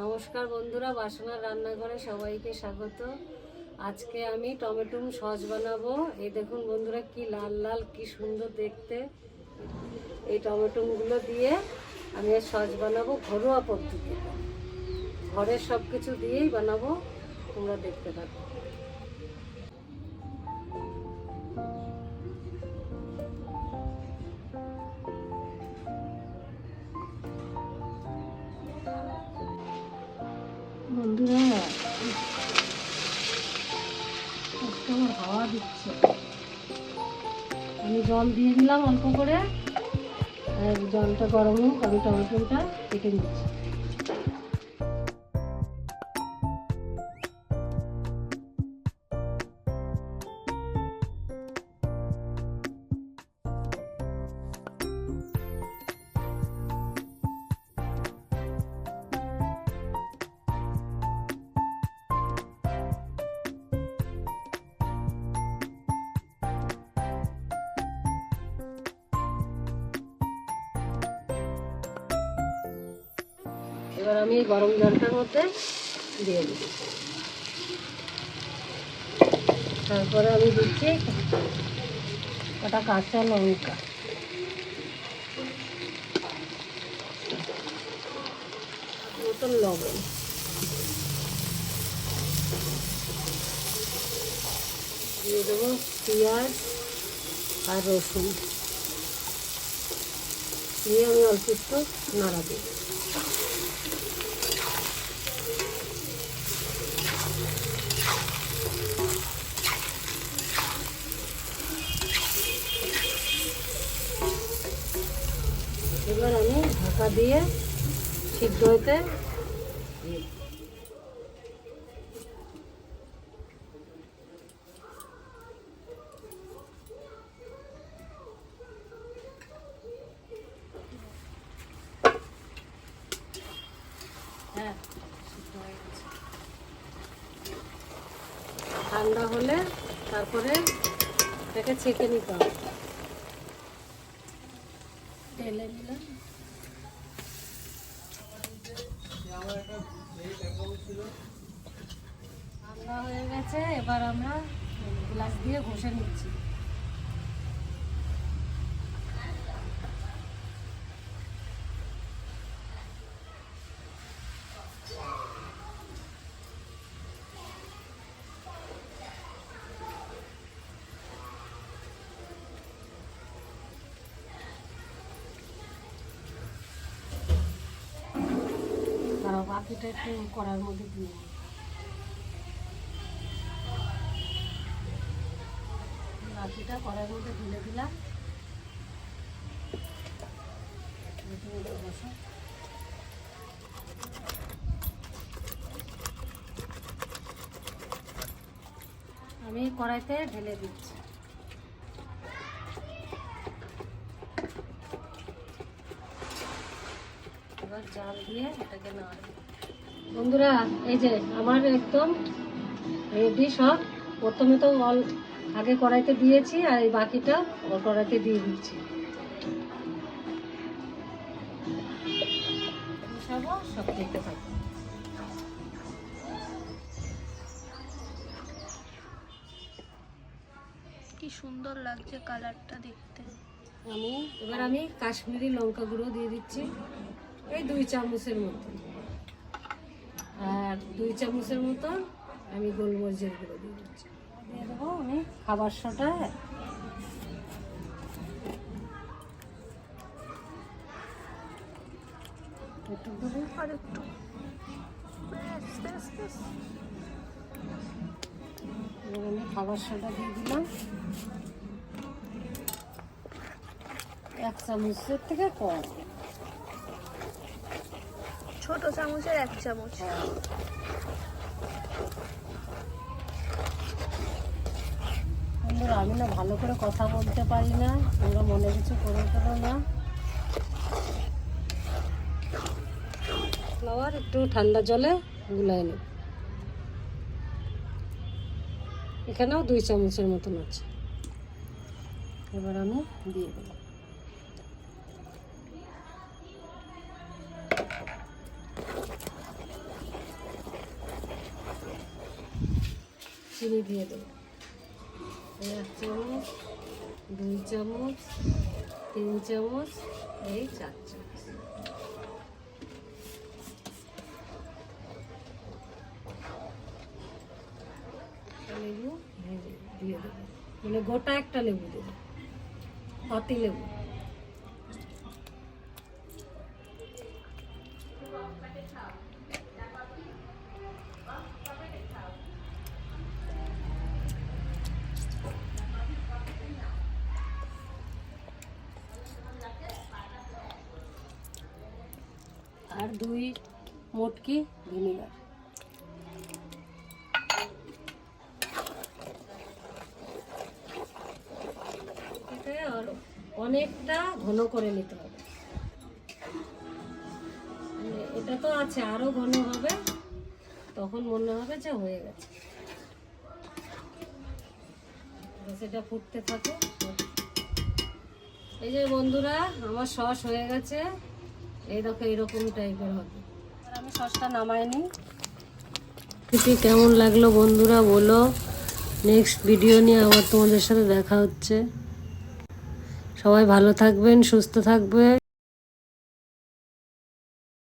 নমস্কার বন্ধুরা, বাসনার রান্নাঘরে সবাইকে স্বাগত। আজকে আমি টমেটো সস বানাবো। এই দেখুন বন্ধুরা, কি লাল লাল, কি সুন্দর দেখতে। এই টমেটোগুলো দিয়ে আমি এর সস বানাবো ঘরোয়া পদ্ধতিতে। ঘরের সব কিছু দিয়েই বানাবো, তোমরা দেখতে থাকো। আমি জল দিয়ে দিলাম অল্প করে। জলটা গরম হোক আমি টমেটোটা কেটে নিচ্ছি। এবার আমি এই গরম জলটার মধ্যে দিয়ে দিই। তারপরে আমি দিচ্ছি কটা কাঁচা লঙ্কা। মতন লবণ। দিয়ে দেবো পেঁয়াজ আর রসুন। দিয়ে আমি অল্প একটু নাড়া দিই এবার আমি ঢাকা দিয়ে সিদ্ধ দিই। হ্যাঁ। ঠান্ডা হলে তারপরে এটাকে ছেঁকে নিতে হবে ঢেলে নিলাম ঠান্ডা হয়ে গেছে এবার আমরা গ্লাস দিয়ে ঘষে নিচ্ছি। বাকিটা একটু করার মধ্যে দিয়ে। বাকিটা করার মধ্যে ঢেলে দিলাম বসো। আমি কড়াইতে ঢেলে দিচ্ছি এবার জাল দিয়ে এটাকে নাড়ব বন্ধুরা এই যে আমার একদম রেডি সব। প্রথমে তো অল আগে কড়াইতে দিয়েছি আর এই বাকিটা ওর কড়াইতে দিয়ে দিচ্ছি। মিশাবো সব দেখতে থাকব। কি সুন্দর লাগছে কালারটা দেখতে। আমি এবার আমি কাশ্মীরি লঙ্কা গুঁড়ো দিয়ে দিচ্ছি। এই দুই চামচের মতো আর দুই চামচের মতো আমি গোলমরিচের গুঁড়ো দিয়ে দিচ্ছি। দিয়ে দেবো আমি খাবার সোটা একটু দেবো আর একটু। ব্যাস, ব্যাস, ব্যাস। এবার আমি খাবার সোডা দিয়ে দিলাম। এক চামচের থেকে কম। ছোট চামচের এক চামচ। আমি না ভালো করে কথা বলতে পারি না, তোমরা মনে কিছু করে করো না। ফ্লাওয়ার একটু ঠান্ডা জলে গুলাই নি এখানেও দুই চামচের মতন আছে। এবার আমি দিয়ে দেবো। চিনি দিয়ে দেবো। এক চামচ, দুই চামচ, তিন চামচ, এই চার চামচ। লেবু দিয়ে দেবো। মানে গোটা একটা লেবু দেবো। পাতি লেবু। আর দুই মোটকি ভিনিগার। আর অনেকটা ঘন করে নিতে হবে। মানে এটা তো আছে, আরও ঘন হবে, তখন মনে হবে যে হয়ে গেছে। সেটা ফুটতে থাকে এই যে বন্ধুরা, আমার সস হয়ে গেছে। এই দেখো এরকম টাইপের হবে। আর আমি সসটা নামাইনি কেমন লাগল বন্ধুরা বলো। নেক্সট ভিডিও নিয়ে আবার তোমাদের সাথে দেখা হচ্ছে। সবাই ভালো থাকবেন সুস্থ থাকবে